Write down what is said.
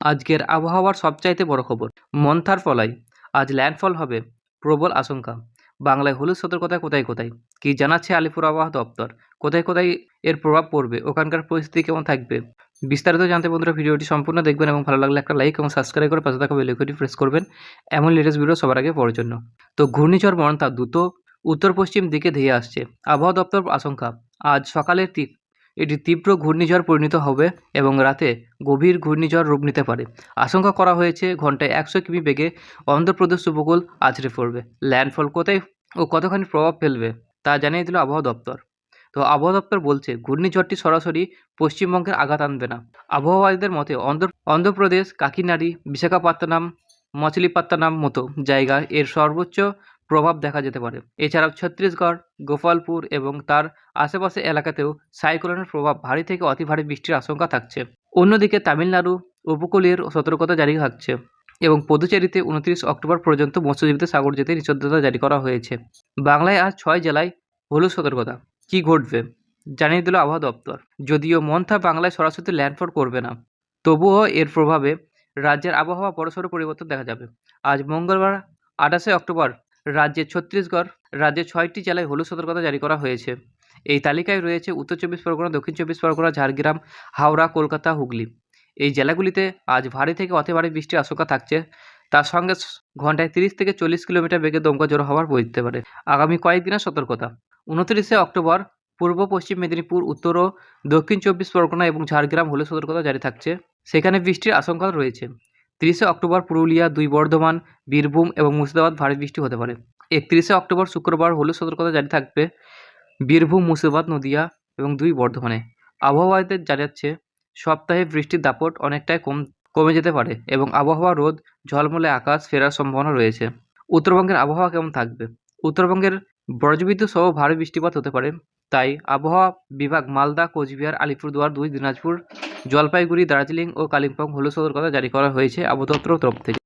আজকের আবহাওয়ার সবচাইতে বড় খবর। মন্থার ফলায় আজ ল্যান্ডফল হবে। প্রবল আশঙ্কা। বাংলায় হলুদ সতর্কতা কোথায় কোথায়? কী জানাচ্ছে আলিপুর আবহাওয়া দপ্তর? কোথায় কোথায় এর প্রভাব পড়বে? ওখানকার পরিস্থিতি কেমন থাকবে? বিস্তারিত জানতে বন্ধুরা ভিডিওটি সম্পূর্ণ দেখবেন এবং ভালো লাগলে একটা লাইক এবং সাবস্ক্রাইব করে পাশে থাকা বেলাইকনটি প্রেস করবেন। এমন লেটেস্ট ভিডিও সবার আগে পড়ার জন্য। তো ঘূর্ণিঝড় মন্থা দ্রুত উত্তর পশ্চিম দিকে ধেয়ে আসছে। আবহাওয়া দপ্তর আশঙ্কা। আজ সকালের তীব্র এটি তীব্র ঘূর্ণিঝড় পরিণত হবে এবং রাতে গভীর ঘূর্ণিঝড় রূপ নিতে পারে। আশঙ্কা করা হয়েছে ঘন্টায় একশো কিমি বেগে অন্ধ্রপ্রদেশ উপকূল আছড়ে পড়বে। ল্যান্ডফল কোথায় ও কতখানি প্রভাব ফেলবে তা জানিয়ে দিল আবহাওয়া দপ্তর। তো আবহাওয়া দপ্তর বলছে, ঘূর্ণিঝড়টি সরাসরি পশ্চিমবঙ্গের আঘাত আনবে না। আবহাওয়াদের মতে, অন্ধ্র, অন্ধ্রপ্রদেশ, কাকিনাড়ি, বিশাখাপত্তনম মছলিপত্তনম মতো জায়গায় এর সর্বোচ্চ প্রভাব দেখা যেতে পারে। এছাড়াও ছত্তিশগড়, গোপালপুর এবং তার আশেপাশে এলাকাতেও সাইক্লোনের প্রভাব ভারী থেকে অতি ভারী বৃষ্টির আশঙ্কা থাকছে। অন্যদিকে তামিলনাড়ু, উপকূলের সতর্কতা জারি থাকছে এবং পদুচেরিতে উনত্রিশ অক্টোবর পর্যন্ত মৎস্যজীবীদের সাগর যেতে নিষেধাজ্ঞা জারি করা হয়েছে। বাংলায় আজ ছয় জেলায় হলুদ সতর্কতা। কী ঘটবে? জানিয়ে দিল আবহাওয়া দপ্তর। যদিও মন্থা বাংলায় সরাসরি ল্যান্ডফল করবে না, তবুও এর প্রভাবে রাজ্যের আবহাওয়া বড়সড় পরিবর্তন দেখা যাবে। আজ মঙ্গলবার আঠাশে অক্টোবর রাজ্যের ছত্তিশগড় রাজ্যের ছয়টি জেলায় হলুদ সতর্কতা জারি করা হয়েছে। এই তালিকায় রয়েছে উত্তর চব্বিশ পরগনা, দক্ষিণ চব্বিশ পরগনা, ঝাড়গ্রাম, হাওড়া, কলকাতা, হুগলি। এই জেলাগুলিতে আজ ভারী থেকে অতি ভারী বৃষ্টির আশঙ্কা থাকছে। তার সঙ্গে ঘন্টায় তিরিশ থেকে চল্লিশ কিলোমিটার বেগে দমকা জোর হওয়ার বইতে পারে আগামী কয়েকদিনের সতর্কতা। উনত্রিশে অক্টোবর, পূর্ব পশ্চিম মেদিনীপুর, উত্তর ও দক্ষিণ চব্বিশ পরগনা এবং ঝাড়গ্রাম হলুদ সতর্কতা জারি থাকছে। সেখানে বৃষ্টির আশঙ্কা রয়েছে। তিরিশে অক্টোবর পুরুলিয়া, দুই বর্ধমান, বীরভূম এবং মুর্শিদাবাদ ভারী বৃষ্টি হতে পারে। একত্রিশে অক্টোবর শুক্রবার হলুদ সতর্কতা জারি থাকবে বীরভূম, মুর্শিদাবাদ, নদিয়া এবং দুই বর্ধমানে। আবহাওয়াদের জানাচ্ছে সপ্তাহে বৃষ্টির দাপট অনেকটাই কম, কমে যেতে পারে এবং আবহাওয়া রোদ, ঝলমলে আকাশ ফেরার সম্ভাবনা রয়েছে। উত্তরবঙ্গের আবহাওয়া কেমন থাকবে? উত্তরবঙ্গের বজ্রবিদ্যুৎ সহ ভারী বৃষ্টিপাত হতে পারে, তাই আবহাওয়া বিভাগ মালদা, কোচবিহার, আলিপুরদুয়ার, দুই দিনাজপুর জলপাইগুড়ি দার্জিলিং ও কালিম্পং হলুদ সতর্কতা জারি করা হয়েছে আবহাওয়া দপ্তরের তরফ থেকে।